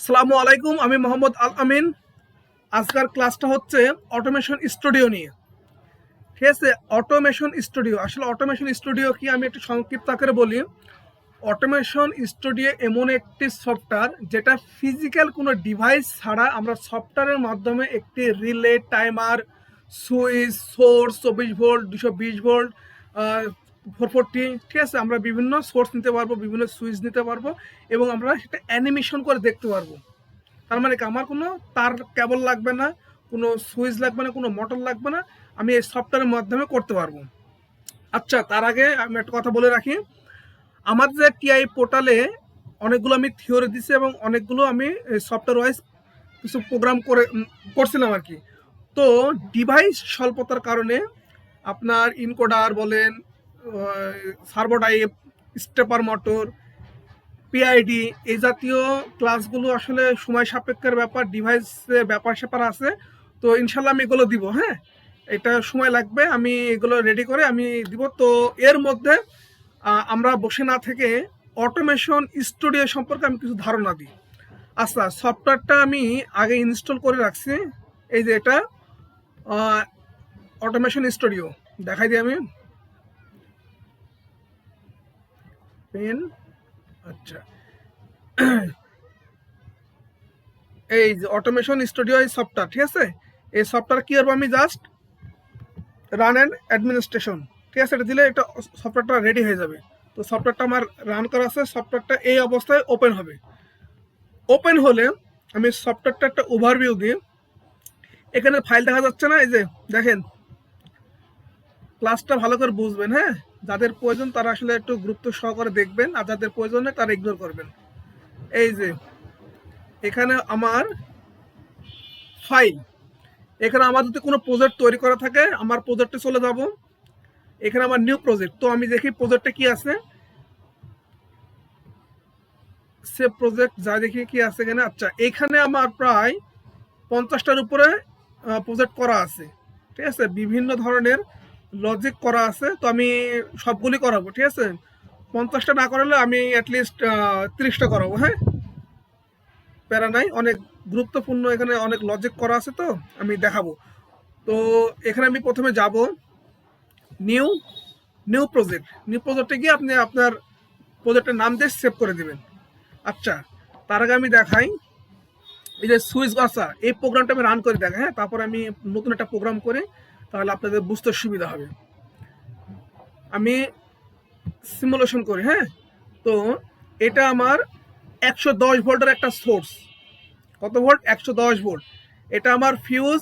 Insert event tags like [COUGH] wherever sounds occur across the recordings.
আসসালামু আলাইকুম, আমি মোহাম্মদ আল আমিন। আজকের ক্লাসটা হচ্ছে অটোমেশন স্টুডিও নিয়ে। ঠিক আছে, অটোমেশন স্টুডিও। আসলে অটোমেশন স্টুডিও কি আমি একটু সংক্ষিপ্ত আকারে বলি। অটোমেশন স্টুডিও এমন একটি সফটওয়্যার যেটা ফিজিক্যাল কোনো ডিভাইস ছাড়া আমরা সফটওয়্যারের মাধ্যমে একটি রিলে টাইমার সুইচ সোর্স চব্বিশ ভোল্ট, দুশো বিশ ভোল্ট ফোর ফোরটি ঠিক আছে, আমরা বিভিন্ন সোর্স নিতে পারব, বিভিন্ন সুইচ নিতে পারব এবং আমরা সেটা অ্যানিমেশন করে দেখতে পারব। তার মানে আমার কোনো তার কেবল লাগবে না, কোনো সুইচ লাগবে না, কোনো মোটর লাগবে না, আমি এই সফটওয়্যারের মাধ্যমে করতে পারব। আচ্ছা তার আগে আমি একটা কথা বলে রাখি, আমাদের টিআই পোর্টালে অনেকগুলো আমি থিওরি দিছি এবং অনেকগুলো আমি সফটওয়্যার ওয়াইজ কিছু প্রোগ্রাম করে করছিলাম আর কি। তো ডিভাইস স্বল্পতার কারণে আপনার ইনকোডার বলেন servo type stepper motor PID এই জাতীয় ক্লাসগুলো আসলে সময় সাপেক্ষের ব্যাপার ডিভাইসের ব্যাপার স্যাপার আছে। তো ইনশাল্লাহ আমি এগুলো দিব হ্যাঁ? এটা সময় লাগবে, আমি এগুলো রেডি করে আমি দিব। তো এর মধ্যে আমরা বসে না থেকে অটোমেশন স্টুডিও সম্পর্কে আমি কিছু ধারণা দিই। আচ্ছা সফটওয়্যারটা আমি আগে ইনস্টল করে রাখছি। এই যে এটা অটোমেশন স্টুডিও দেখাই দিই আমি। পেন। আচ্ছা। [CLEARS THROAT] এই যে অটোমেশন স্টুডিও এই সফটওয়্যার ঠিক আছে? এই সফটওয়্যার কি করব আমি জাস্ট রান অ্যান্ড অ্যাডমিনিস্ট্রেশন ঠিক আছে? এটা দিলে এটা সফটওয়্যারটা রেডি হয়ে যাবে। তো সফটওয়্যারটা আমার রান করা আছে সফটওয়্যারটা এই অবস্থায় ওপেন হবে। ওপেন হলে আমি সফটওয়্যারটা একটা ওভারভিউ দিই। এখানে ফাইল দেখা যাচ্ছে না, এই যে দেখেন। ক্লাসটা ভালো করে বুঝবেন হ্যাঁ? যাদের প্রয়োজন তারা আসলে একটু গুরুত্ব সহকারে দেখবেন, আর যাদের প্রয়োজন তারা ইগনোর করবেন। এই যে, এখানে আমার ফাইল এখানে আমার যদি কোনো প্রজেক্ট তৈরি করা থাকে, আমার প্রজেক্টে চলে যাব। এখানে আমার নিউ প্রজেক্ট তো আমি দেখি প্রজেক্টটা কি আছে? সে প্রজেক্ট যা দেখি কি আছে এখানে? আচ্ছা এখানে আমার প্রায় পঞ্চাশটার উপরে প্রজেক্ট করা আছে। ঠিক আছে? বিভিন্ন ধরনের লজিক করা আছে, তো আমি সবগুলি করাবো, ঠিক আছে? পঞ্চাশটা না করালে আমি অ্যাটলিস্ট তিরিশটা করাবো হ্যাঁ? প্যারা নাই, অনেক গুরুত্বপূর্ণ, এখানে অনেক লজিক করা আছে তো, আমি দেখাবো। তো এখানে আমি প্রথমে যাব নিউ নিউ প্রজেক্ট নিউ প্রজেক্টে গিয়ে আপনি আপনার প্রজেক্টের নাম দিয়ে সেভ করে দিবেন। আচ্ছা তার আগে আমি দেখাই, এই যে সুইচ বাসা এই প্রোগ্রামটা আমি রান করে দেখাই হ্যাঁ? তারপরে আমি নতুন একটা প্রোগ্রাম করে তাহলে আপনাদের বুঝতে সুবিধা হবে। আমি সিমুলেশন করি হ্যাঁ? তো এটা আমার একশো দশ ভোল্টের একটা সোর্স কত ভোল্ট? একশো দশ ভোল্ট। এটা আমার ফিউজ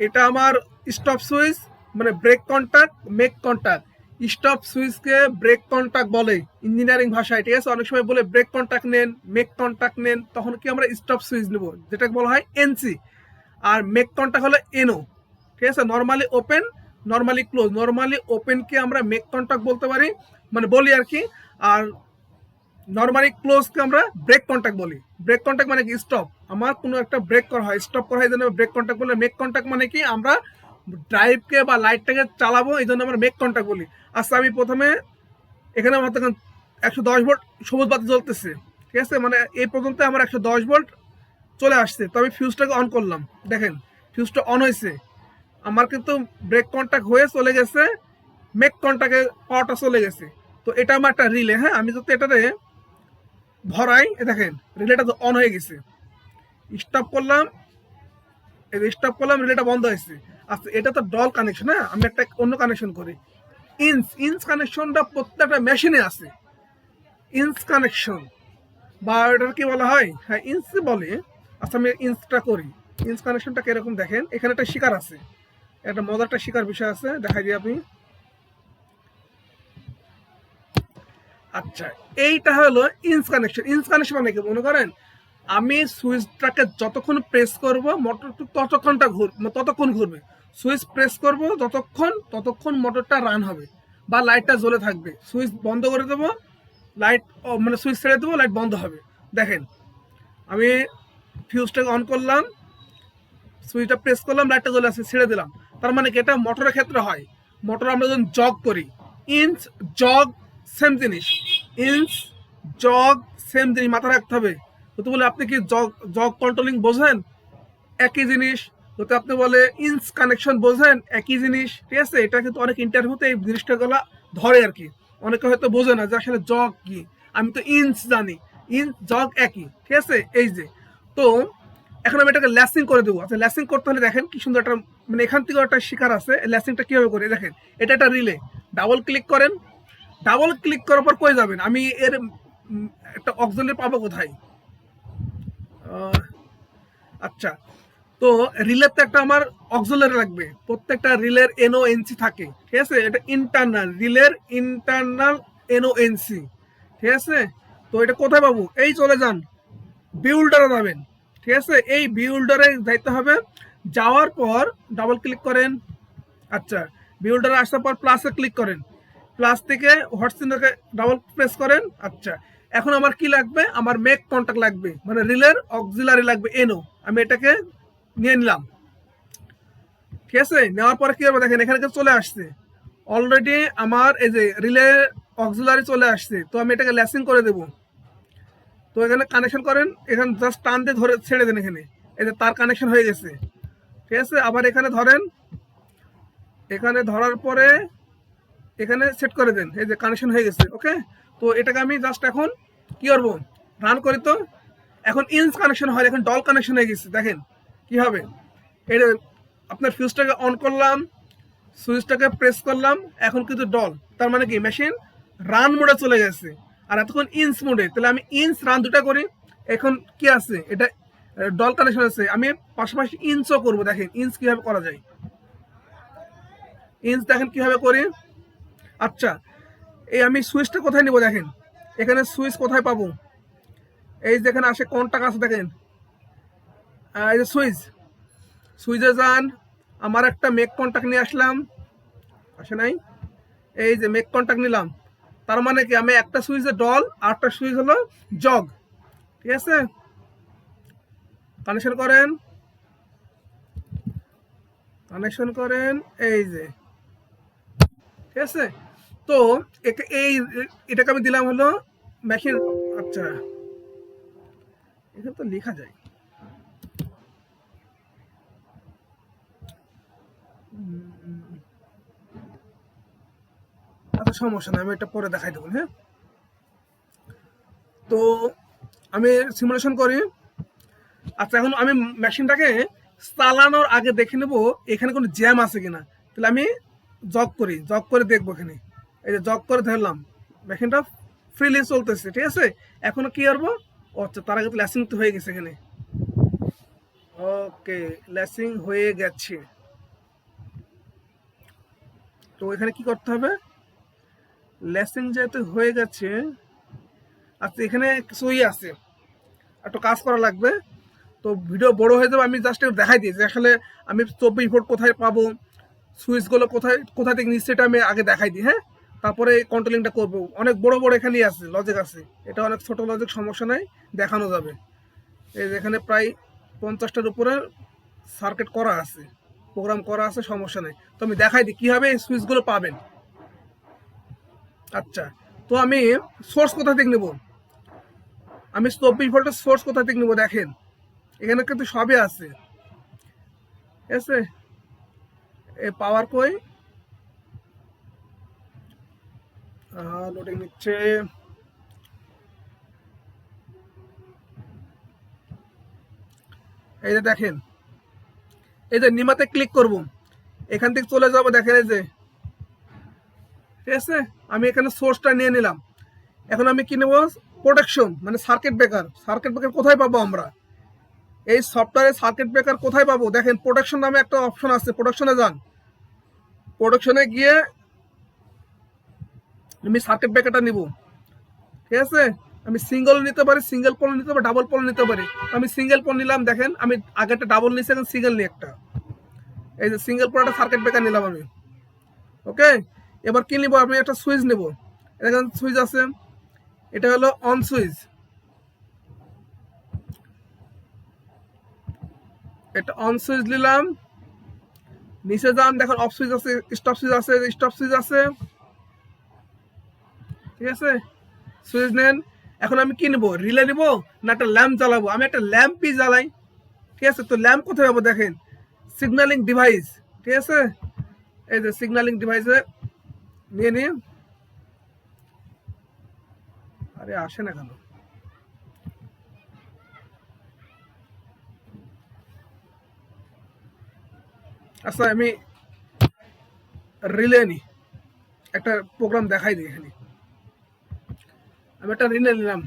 এটা আমার স্টপ সুইচ মানে break contact make contact stop সুইচকে break contact বলে ইঞ্জিনিয়ারিং ভাষায়, ঠিক আছে? অনেক সময় বলে ব্রেক কন্ট্যাক্ট নেন মেক কন্ট্যাক্ট নেন, তখন কি আমরা স্টপ সুইচ নেব? যেটাকে বলা হয় এনসি আর মেক কন্ট্যাক্ট হলো এনও ঠিক আছে? Normally open normally close normally ওপেনকে আমরা মেক কন্ট্যাক্ট বলতে পারি মানে বলি আর কি। আর নর্মালি ক্লোজকে আমরা ব্রেক কন্ট্যাক্ট বলি। ব্রেক কন্ট্যাক্ট মানে কি? স্টপ আমার কোনো একটা ব্রেক করা হয়। স্টপ করা হয় এই জন্য ব্রেক কন্ট্যাক্ট বলে মেক কন্ট্যাক্ট মানে কি? আমরা ড্রাইভকে বা লাইটটাকে চালাবো, এই জন্য আমরা মেক কন্ট্যাক্ট বলি। আচ্ছা আমি প্রথমে এখানে আমার তখন একশো দশ ভোল্ট সবুজ বাতি জ্বলতেছে। ঠিক আছে? মানে এই পর্যন্ত আমার একশো দশ ভোল্ট চলে আসছে। তো আমি ফিউজটাকে অন করলাম। দেখেন ফিউজটা অন হয়েছে। আমার কিন্তু ব্রেক কন্ট্যাক্ট হয়ে চলে গেছে মেক কন্ট্যাক্টে পাওয়ারটা চলে গেছে। তো এটা আমার একটা রিলে হ্যাঁ? আমি যদি এটাতে ভরাই দেখেন রিলেটা তো অন হয়ে গেছে। স্টপ করলাম স্টপ করলাম রিলেটা বন্ধ হয়েছে। আচ্ছা এটা তো ডল কানেকশন হ্যাঁ? আমি একটা অন্য কানেকশন করি। ইন্স ইন্স কানেকশনটা প্রত্যেকটা মেশিনে আছে। ইন্স কানেকশন বা এটার কি বলা হয়? হ্যাঁ ইন্স বলে আচ্ছা আমি ইন্সটা করি। ইন্স কানেকশনটা কীরকম দেখেন? এখানে একটা শিকার আছে। একটা মজার একটা শিকার বিষয় আছে, দেখাই দিই আপনি। আচ্ছা এইটা হলো ইন্স কানেকশন ইন্স কানেকশন মানে কি, মনে করেন? আমি সুইচটাকে যতক্ষণ প্রেস করব মোটর ততক্ষণটা ঘুর, ততক্ষণ ঘুরবে। সুইচ প্রেস করব, যতক্ষণ, ততক্ষণ মোটরটা রান হবে বা লাইটটা জ্বলে থাকবে। সুইচ বন্ধ করে দেবো লাইট মানে সুইচ ছেড়ে দেবো লাইট বন্ধ হবে। দেখেন, আমি ফিউজটাকে অন করলাম সুইচটা প্রেস করলাম লাইটটা জ্বলে আসছে, ছেড়ে দিলাম। তার মানে কি, এটা মোটরের ক্ষেত্রে হয়। মোটর আমরা যখন জগ করি ইঞ্চ জগ সেম জিনিস। ইঞ্চ জগ সেম জিনিস মাথা রাখতে হবে। হতে বলে, আপনি কি জগ জগ কন্ট্রোলিং বোঝেন? একই জিনিস। হতে আপনি বলে ইঞ্চ কানেকশন বোঝেন, একই জিনিস। ঠিক আছে? এটা কিন্তু অনেক ইন্টারভিউতে এই জিনিসটা গুলা ধরে আর কি। অনেকে হয়তো বোঝে না যে আসলে জগ কি। আমি তো ইঞ্চ জানি। ইঞ্চ জগ একই। ঠিক আছে? এই যে। তো এখন আমি এটাকে ল্যাসিং করে দেবো। আচ্ছা ল্যাসিং করতে হলে দেখেন কি সুন্দর একটা মানে এখান থেকেও একটা শিকার আছে। ল্যাসিংটা কীভাবে করে? দেখেন, এটা একটা রিলে ডাবল ক্লিক করেন। ডাবল ক্লিক করার পর কই যাবেন? আমি এর একটা অক্সিলারি পাবো কোথায়? আচ্ছা। তো রিলের তো একটা আমার অক্সিলারি লাগবে। প্রত্যেকটা রিলের এনও এনসি থাকে। ঠিক আছে? এটা ইন্টারনাল রিলের ইন্টারনাল এনও এনসি ঠিক আছে? তো এটা কোথায় পাবো? এই চলে যান। বিউল্ডারে যাবেন। ঠিক আছে? এই বিউল্ডারে যাইতে হবে। যাওয়ার পর ডাবল ক্লিক করেন। আচ্ছা বিউল্ডারে আসার পর প্লাসে ক্লিক করেন। প্লাস থেকে হোয়াটসঅ্যাপে ডাবল প্রেস করেন। আচ্ছা এখন আমার কি লাগবে? আমার মেক কন্টাক্ট লাগবে। মানে রিলের অক্সিলারি লাগবে। এনো আমি এটাকে নিয়ে নিলাম। ঠিক আছে? নেওয়ার পরে কি হবে? দেখেন, এখানে চলে আসছে। অলরেডি আমার এই যে রিলে অক্সিলারি চলে আসছে। তো আমি এটাকে ল্যাসিং করে দেবো। তো এখানে কানেকশন করেন, এখানে জাস্ট টান দিয়ে ধরে ছেড়ে দেন এখানে। এই যে তার কানেকশন হয়ে গেছে। ঠিক আছে? আবার এখানে ধরেন, এখানে ধরার পরে এখানে সেট করে দেন। এই যে কানেকশন হয়ে গেছে ওকে তো এটাকে আমি জাস্ট এখন কি করব? রান করি তো। এখন ইন্স কানেকশন হয়, এখন ডল কানেকশন হয়ে গেছে। দেখেন, কি হবে? এটা আপনার ফিউজটাকে অন করলাম সুইচটাকে প্রেস করলাম, এখন কিন্তু ডল তার মানে কি? মেশিন রান মোডে চলে গেছে। আর এতক্ষণ ইন্স মোডে, তাহলে আমি ইন্স রান দুটা করি। এখন কি আছে? এটা ডল কানেকশন আছে। আমি পাশাপাশি ইন্সও করব, দেখেন ইন্স কীভাবে করা যায়। ইন্স দেখেন কীভাবে করি। আচ্ছা এই আমি সুইচটা কোথায় নিব, দেখেন। এখানে সুইচ কোথায় পাবো? এই যেখানে আসে কন্টাক্ট আছে, দেখেন। এই যে সুইচ। সুইচে যান, আমার একটা মেক কন্টাক্ট নিয়ে আসলাম। আসে নাই? এই যে মেক কন্টাক্ট নিলাম। তার মানে কি, আমি একটা সুইচে ডল একটা সুইচ হলো জগ। ঠিক আছে? কানেকশন করেন। কানেকশন করেন, এই যে। ঠিক আছে? তো এই, এটাকে আমি দিলাম হলো মেশিন আচ্ছা। এখানে তো লেখা যায়। সমস্যা নাই, আমি এটা পরে দেখাই দেবো হ্যাঁ? তো আমি সিমুলেশন করি। আচ্ছা এখন আমি মেশিনটাকে চালানোর আগে দেখে নেব এখানে কোনো জ্যাম আছে কিনা। তাহলে আমি জগ করি জগ করে দেখব এখানে। এই যে জগ করে ধরলাম মেশিনটা ফ্রিলি চলতেছে, ঠিক আছে? এখনও কি করব? আচ্ছা তার আগে তো ল্যাসিং তো হয়ে গেছে এখানে। ওকে ল্যাসিং হয়ে গেছে। তো এখানে কি করতে হবে? ল্যাসিং যেহেতু হয়ে গেছে আচ্ছা এখানে কিছুই আছে, একটু কাজ করা লাগবে। তো ভিডিও বড় হয়ে যাবে, আমি জাস্ট একটু দেখাই যে আসলে আমি চব্বিশ ভোল্ট কোথায় পাবো, সুইচগুলো কোথায়, কোথা থেকে নিচ্ছে সেটা আমি আগে দেখাই দিই হ্যাঁ? তারপরে কন্ট্রোলিংটা করব। অনেক বড় বড় এখানেই আছে লজিক আছে। এটা অনেক ছোট লজিক সমস্যা নাই, দেখানো যাবে। এই এখানে প্রায় পঞ্চাশটার উপরে সার্কিট করা আছে প্রোগ্রাম করা আছে, সমস্যা নেই। তো আমি দেখাই দিই, কীভাবে এই সুইচগুলো পাবেন। আচ্ছা তো আমি সোর্স কোথা থেকে নেব? আমি চব্বিশ ভোল্টের সোর্স কোথা থেকে নেব দেখেন। এখানে কিন্তু সবই আছে। ঠিক আছে? পাওয়ার কই? লোডিং নিচ্ছে। এই যে দেখেন, এই যে নিমাতে ক্লিক করব। এখান থেকে চলে যাব, দেখেন এই যে ঠিক আছে? আমি এখানে সোর্সটা নিয়ে নিলাম। এখন আমি কি নেব? প্রোটেকশন মানে সার্কিট ব্রেকার সার্কিট ব্রেকার কোথায় পাবো আমরা? এই সফটওয়্যারে সার্কিট ব্রেকার কোথায় পাবো? দেখেন প্রোটেকশন নামে একটা অপশন আছে। প্রোটেকশনে যান। প্রোটেকশনে গিয়ে আমি সার্কিট ব্রেকারটা নিব। ঠিক আছে? আমি সিঙ্গেল নিতে পারি সিঙ্গেল পোল নিতে পারি ডাবল পোল নিতে পারি। আমি সিঙ্গেল পোল নিলাম, দেখেন, আমি আগে একটা ডাবল নিয়েছি, এখন সিঙ্গেল নিই একটা। এই যে সিঙ্গেল পোল একটা সার্কিট ব্রেকার নিলাম আমি। ওকে এবার কি নিব? আমি একটা সুইচ নেব। এখানে সুইচ আছে? এটা হলো অন সুইচ। এটা অন সুইচ নিলাম। নিচে যান, দেখেন অফ সুইচ আছে, স্টপ সুইচ আছে, স্টপ সুইচ আছে। ঠিক আছে? সুইচ নেন। এখন আমি কি নেব? রিলে নেব না একটা ল্যাম্প জ্বালাবো? আমি একটা ল্যাম্পই জ্বালাই। ঠিক আছে? তো ল্যাম্প কোথায় পাবো দেখেন? সিগন্যালিং ডিভাইস ঠিক আছে? এই যে সিগন্যালিং ডিভাইসে নিয়ে নিয়ে। আরে, আসে না কেন? আচ্ছা আমি রিলে নি। একটা প্রোগ্রাম দেখাই দিই এখানে। আমি একটা রিলে নিলাম।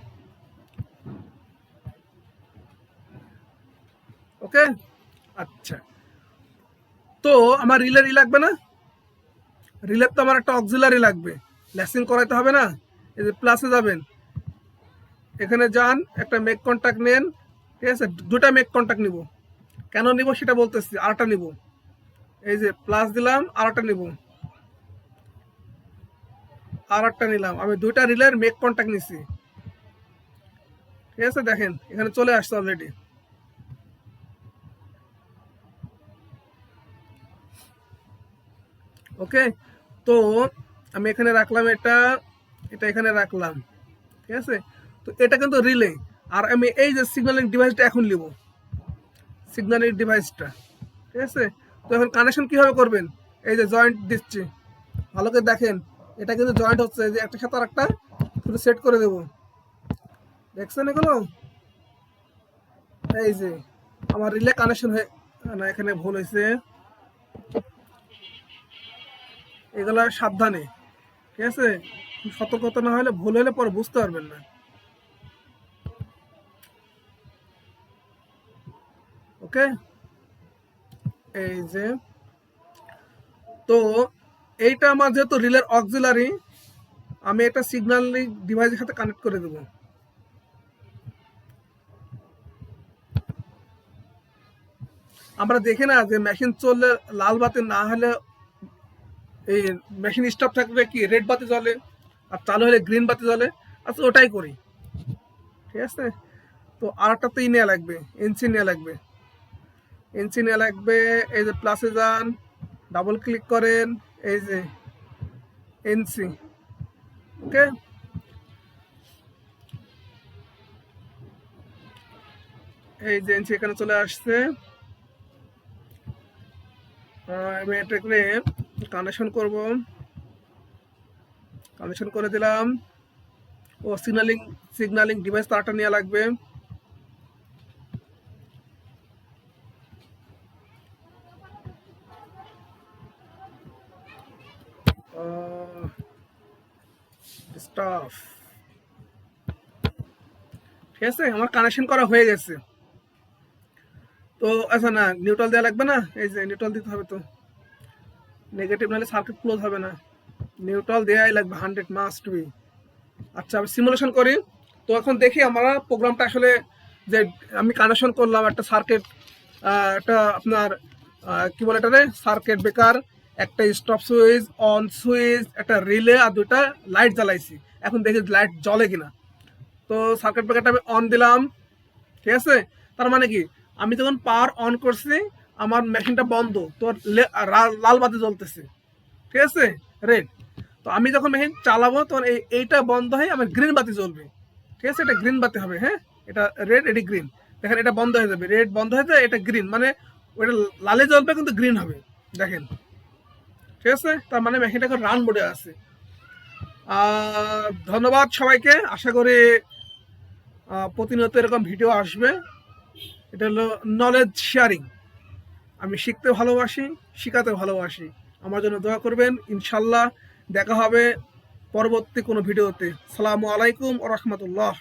ওকে আচ্ছা। তো, আমার রিলে ই লাগবে না? রিলের তো আমার একটা অক্সিলারি লাগবে। ল্যাসিং করাইতে হবে না। এই যে প্লাসে যাবেন। এখানে যান, একটা মেক কন্ট্যাক্ট নেন। ঠিক আছে? দুটা মেক কন্ট্যাক্ট নিব। কেন নিব সেটা বলতেছি আরটা নিব। এই যে প্লাস দিলাম আরটা নিব। আর একটা নিলাম। আমি দুইটা রিলের মেক কন্ট্যাক্ট নিছি। ঠিক আছে? দেখেন, এখানে চলে আসছে অলরেডি ওকে তো আমি এখানে রাখলাম এটা এটা এখানে রাখলাম, ঠিক আছে? তো এটা কিন্তু রিলে আর আমি এই যে সিগন্যালিং ডিভাইসটা এখন নিব। সিগন্যালিং ডিভাইসটা ঠিক আছে? তো এখন কানেকশন কীভাবে করবেন? এই যে জয়েন্ট দিচ্ছি। ভালো করে দেখেন, এটা কিন্তু জয়েন্ট হচ্ছে যে একটা সাথে আর একটা শুধু সেট করে দেবো। দেখছেন এগুলো? এই যে, আমার রিলে কানেকশন হয়ে না, এখানে ভুল হয়েছে। এগুলা সাবধানে, ঠিক আছে? সতর্কতা না হলে ভুল হলে পরে বুঝতে পারবেন না। ওকে এই যে, তো এইটা আমার যেহেতু রিলের অক্সিলারি আমি এটা সিগন্যাল ডিভাইসের সাথে কানেক্ট করে দেব। আমরা দেখি না যে মেশিন চললে লাল বাতি না হলে এই মেশিন স্টপ থাকলে কি? রেড বাতি জ্বলে, আর চালু হলে গ্রিন বাতি জ্বলে আচ্ছা ওটাই করি। ঠিক আছে? তো আর একটা তো ই নেওয়া লাগবে। এনসি নেওয়া লাগবে এনসি নেওয়া লাগবে, এই যে প্লাসে যান ডাবল ক্লিক করেন, এই যে এনসি ওকে এই যে এনসি এখানে চলে আসছে। আমি এটাকে কানেকশন করব। কানেকশন করে দিলাম। ও সিগন্যালিং সিগন্যালিং ডিভাইস তারটা নেওয়া লাগবে। স্টাফ ঠিক আছে, আমার কানেকশন করা হয়ে গেছে। তো আচ্ছা না নিউট্রাল দেওয়া লাগবে না? এই যে নিউট্রাল দিতে হবে তো। নেগেটিভ নাহলে সার্কিট ক্লোজ হবে না। নিউট্রাল দেওয়াই লাগবে হান্ড্রেড মাস্ট বি আচ্ছা আমি সিমুলেশন করি। তো এখন দেখি আমরা প্রোগ্রামটা আসলে যে আমি কানেকশন করলাম একটা সার্কিট একটা আপনার কি বলে এটা রে সার্কিট বেকার একটা স্টপ সুইচ অন সুইচ একটা রিলে আর দুটা লাইট জ্বালাইছি। এখন দেখি লাইট জ্বলে কিনা। তো সার্কিট ব্রেকারটা আমি অন দিলাম। ঠিক আছে? তার মানে কি? আমি যখন পাওয়ার অন করছি আমার মেশিনটা বন্ধ তো লে- লাল বাতি জ্বলতেছে। ঠিক আছে? রেড তো আমি যখন মেশিন চালাবো, তখন এই এইটা বন্ধ হয়ে আমার গ্রিন বাতি জ্বলবে। ঠিক আছে? এটা গ্রিন বাতি হবে হ্যাঁ? এটা রেড এটি গ্রিন দেখেন, এটা বন্ধ হয়ে যাবে। রেড বন্ধ হয়ে যাবে এটা গ্রিন মানে ওটা লালে জ্বলবে, কিন্তু গ্রিন হবে। দেখেন। ঠিক আছে? তার মানে মেশিনটা এখন রান মোডে আছে। ধন্যবাদ সবাইকে। আশা করি প্রতিনিয়ত এরকম ভিডিও আসবে। এটা হলো নলেজ শেয়ারিং আমি শিখতে ভালোবাসি, শেখাতে ভালোবাসি। আমার জন্য দোয়া করবেন, ইনশাল্লাহ দেখা হবে পরবর্তী কোনো ভিডিওতে। সালামু আলাইকুম ও রহমতুল্লাহ।